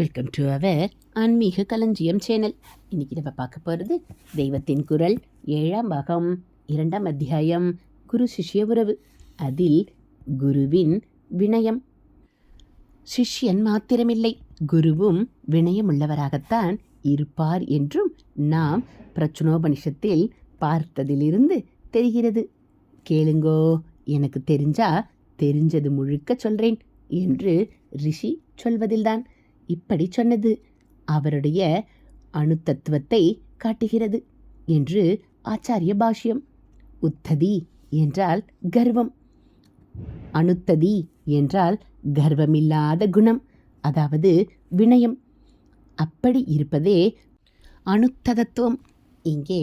Welcome to our ஆன்மீக களஞ்சியம் channel இன்னைக்கு நம்ம பார்க்க போகிறது தெய்வத்தின் குரல் ஏழாம் பாகம் இரண்டாம் அத்தியாயம் குரு சிஷ்ய உறவு. அதில் குருவின் வினயம். சிஷ்யன் மாத்திரமில்லை குருவும் வினயமுள்ளவராகத்தான் இருப்பார் என்றும் நாம் பிரச்சனோபனிஷத்தில் பார்த்ததிலிருந்து தெரிகிறது. கேளுங்கோ எனக்கு தெரிஞ்சா தெரிஞ்சது முழுக்க சொல்கிறேன் என்று ரிஷி சொல்வதில்தான். இப்படி சொன்னது. அவருடைய அணுத்தத்துவத்தை காட்டுகிறது என்று ஆச்சாரிய பாஷ்யம். உத்ததி என்றால் கர்வம். அணுத்ததி என்றால் கர்வமில்லாத குணம் அதாவது வினயம். அப்படி இருப்பதே அணுத்ததத்துவம். இங்கே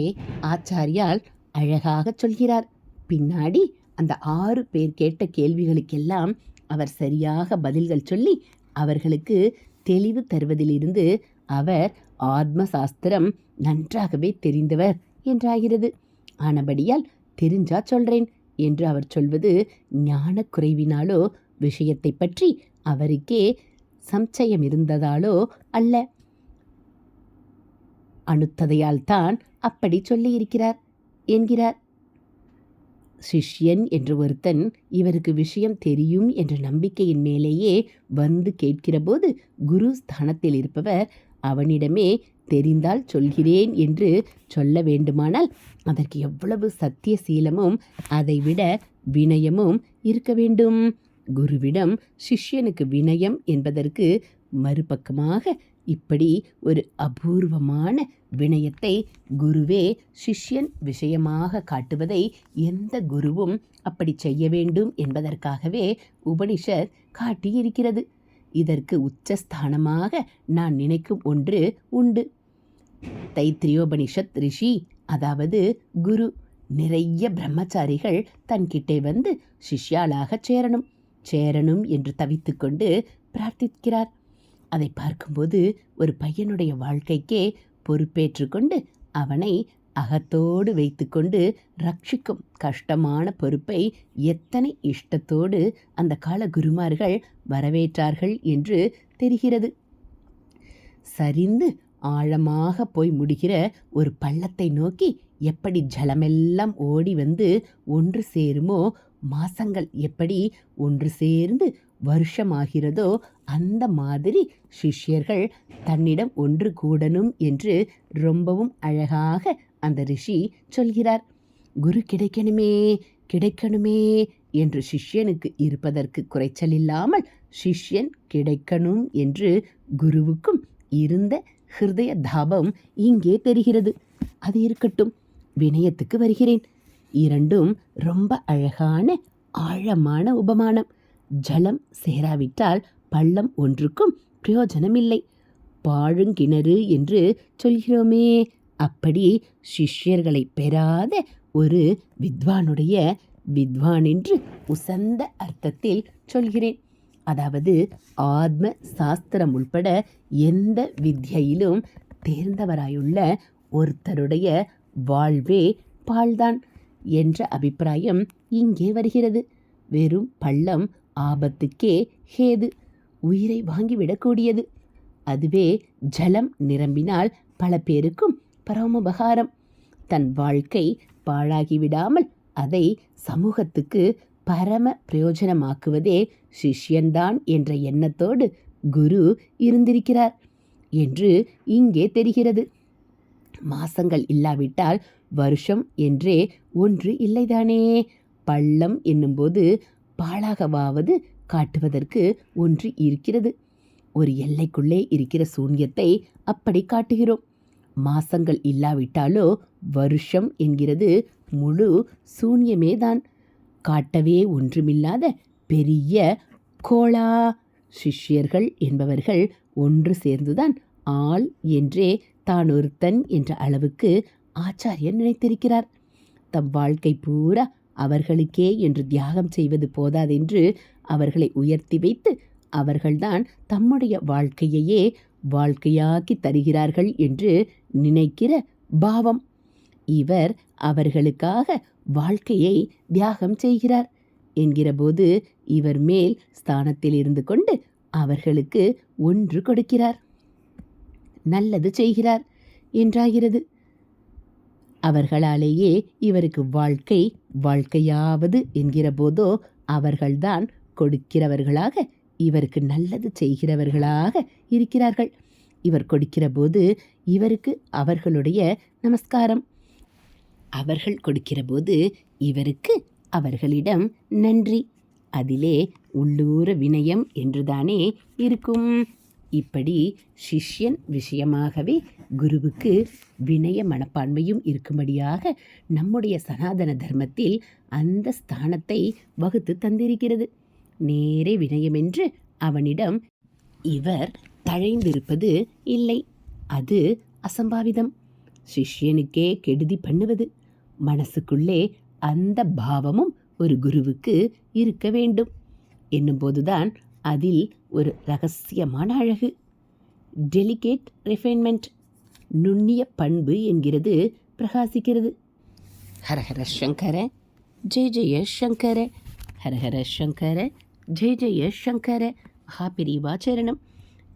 ஆச்சாரியால் அழகாக சொல்கிறார். பின்னாடி அந்த ஆறு பேர் கேட்ட கேள்விகளுக்கெல்லாம் அவர் சரியாக பதில்கள் சொல்லி அவர்களுக்கு தெளிவு தருவதிலிருந்து அவர் ஆத்ம சாஸ்திரம் நன்றாகவே தெரிந்தவர் என்றாகிறது. ஆனபடியால் தெரிஞ்சா சொல்றேன் என்று அவர் சொல்வது ஞானக் குறைவினாலோ விஷயத்தை பற்றி அவருக்கே சம்சயம் இருந்ததாலோ அல்ல. அணுத்ததையால் தான் அப்படி சொல்லியிருக்கிறார் என்கிறார். சிஷ்யன் என்று ஒருத்தன் இவருக்கு விஷயம் தெரியும் என்ற நம்பிக்கையின் மேலேயே வந்து கேட்கிறபோது குரு ஸ்தானத்தில் இருப்பவர் அவனிடமே தெரிந்தால் சொல்கிறேன் என்று சொல்ல வேண்டுமானால் அதற்கு எவ்வளவு சத்திய சீலமும் அதைவிட வினயமும் இருக்க வேண்டும். குருவிடம் சிஷ்யனுக்கு வினயம் என்பதற்கு மறுபக்கமாக இப்படி ஒரு அபூர்வமான வினயத்தை குருவே சிஷ்யன் விஷயமாக காட்டுவதை எந்த குருவும் அப்படி செய்ய வேண்டும் என்பதற்காகவே உபனிஷத் காட்டியிருக்கிறது. இதற்கு உச்சஸ்தானமாக நான் நினைக்கும் ஒன்று உண்டு. தைத்திரியோபனிஷத் ரிஷி அதாவது குரு நிறைய பிரம்மச்சாரிகள் தன்கிட்டே வந்து சிஷ்யாளாக சேரணும். சேரணும் என்று தவித்துக்கொண்டு பிரார்த்திக்கிறார். அதை பார்க்கும்போது ஒரு பையனுடைய வாழ்க்கைக்கே பொறுப்பேற்றுக்கொண்டு அவனை அகத்தோடு வைத்துக்கொண்டு ரட்சிக்கும் கஷ்டமான பொறுப்பை எத்தனை இஷ்டத்தோடு அந்த கால குருமார்கள் வரவேற்றார்கள் என்று தெரிகிறது. சரிந்து ஆழமாக போய் முடிகிற ஒரு பள்ளத்தை நோக்கி எப்படி ஜலமெல்லாம் ஓடி வந்து ஒன்று சேருமோ மாசங்கள் எப்படி ஒன்று சேர்ந்து வருஷமாகிறதோ அந்த மாதிரி சிஷ்யர்கள் தன்னிடம் ஒன்று கூடணும் என்று ரொம்பவும் அழகாக அந்த ரிஷி சொல்கிறார். குரு கிடைக்கணுமே கிடைக்கணுமே என்று சிஷ்யனுக்கு இருப்பதற்கு குறைச்சல் இல்லாமல் சிஷ்யன் கிடைக்கணும் என்று குருவுக்கும் இருந்த ஹிருதய தாபம் இங்கே தெரிகிறது அது இருக்கட்டும் வினயத்துக்கு வருகிறேன். இரண்டும் ரொம்ப அழகான ஆழமான உபமானம். ஜலம் சேராவிட்டால் பள்ளம் ஒன்றுக்கும் பிரயோஜனமில்லை. பாழுங்கிணறு என்று சொல்கிறோமே. அப்படி சிஷ்யர்களை பெறாத ஒரு வித்வானுடைய வித்வான் என்று உசந்த அர்த்தத்தில் சொல்கிறேன். அதாவது ஆத்ம சாஸ்திரம் உள்பட எந்த வித்யிலும் தேர்ந்தவராயுள்ள ஒருத்தருடைய வாழ்வே பால்தான் என்ற அபிப்பிராயம் இங்கே வருகிறது. வெறும் பள்ளம் ஆபத்துக்கே ஹேது. உயிரை வாங்கிவிடக்கூடியது. அதுவே ஜலம் நிரம்பினால் பல பேருக்கும் பரமபகாரம். தன் வாழ்க்கை பாழாகிவிடாமல் அதை சமூகத்துக்கு பரம பிரயோஜனமாக்குவதே சிஷ்யன்தான் என்ற எண்ணத்தோடு குரு இருந்திருக்கிறார் என்று இங்கே தெரிகிறது. மாசங்கள் இல்லாவிட்டால் வருஷம் என்றே ஒன்று இல்லைதானே? பள்ளம் என்னும்போது பாழாகவாவது காட்டுவதற்கு ஒன்று இருக்கிறது. ஒரு எல்லைக்குள்ளே இருக்கிற சூன்யத்தை அப்படி காட்டுகிறோம். மாசங்கள் இல்லாவிட்டாலோ வருஷம் என்கிறது முழு சூன்யமே தான் காட்டவே ஒன்றுமில்லாத பெரிய கோளா சிஷ்யர்கள் என்பவர்கள் ஒன்று சேர்ந்துதான் ஆள் என்றே தான் ஒருத்தன் என்ற அளவுக்கு ஆச்சாரியன் நினைத்திருக்கிறார். தம் வாழ்க்கை பூரா அவர்களுக்கே என்று தியாகம் செய்வது போதாதென்று அவர்களை உயர்த்தி வைத்து அவர்கள்தான் தம்முடைய வாழ்க்கையையே வாழ்க்கையாக்கி தருகிறார்கள் என்று நினைக்கிற பாவம். இவர் அவர்களுக்காக வாழ்க்கையை தியாகம் செய்கிறார் என்கிறபோது இவர் மேல் ஸ்தானத்தில் இருந்து கொண்டு அவர்களுக்கு ஒன்று கொடுக்கிறார். நல்லது செய்கிறார். என்றாகிறது. அவர்களாலேயே இவருக்கு வாழ்க்கை வாழ்க்கையாவது என்கிற போதோ அவர்கள்தான் கொடுக்கிறவர்களாக இவருக்கு நல்லது செய்கிறவர்களாக இருக்கிறார்கள். இவர் கொடுக்கிற போது இவருக்கு அவர்களுடைய நமஸ்காரம். அவர்கள் கொடுக்கிற போது இவருக்கு அவர்களிடம் நன்றி. அதிலே உள்ளூர வினயம் என்றுதானே இருக்கும். இப்படி சிஷ்யன் விஷயமாகவே குருவுக்கு வினய மனப்பான்மையும் இருக்கும்படியாக நம்முடைய சனாதன தர்மத்தில் அந்த ஸ்தானத்தை வகுத்து தந்திருக்கிறது. நேரே வினயமென்று அவனிடம் இவர் தழைந்திருப்பது இல்லை அது அசம்பாவிதம். சிஷ்யனுக்கே கெடுதி பண்ணுவது. மனசுக்குள்ளே அந்த பாவமும் ஒரு குருவுக்கு இருக்க வேண்டும். என்னும்போதுதான் அதில் ஒரு ரகசியமான அழகு. டெலிகேட் ரிஃபைன்மெண்ட் நுண்ணிய பண்பு என்கிறது பிரகாசிக்கிறது. ஹரஹர சங்கர ஜெய ஜெய சங்கர ஹரஹர சங்கர ஜெய ஜெய சங்கர மகாபிரிவாச்சரணம்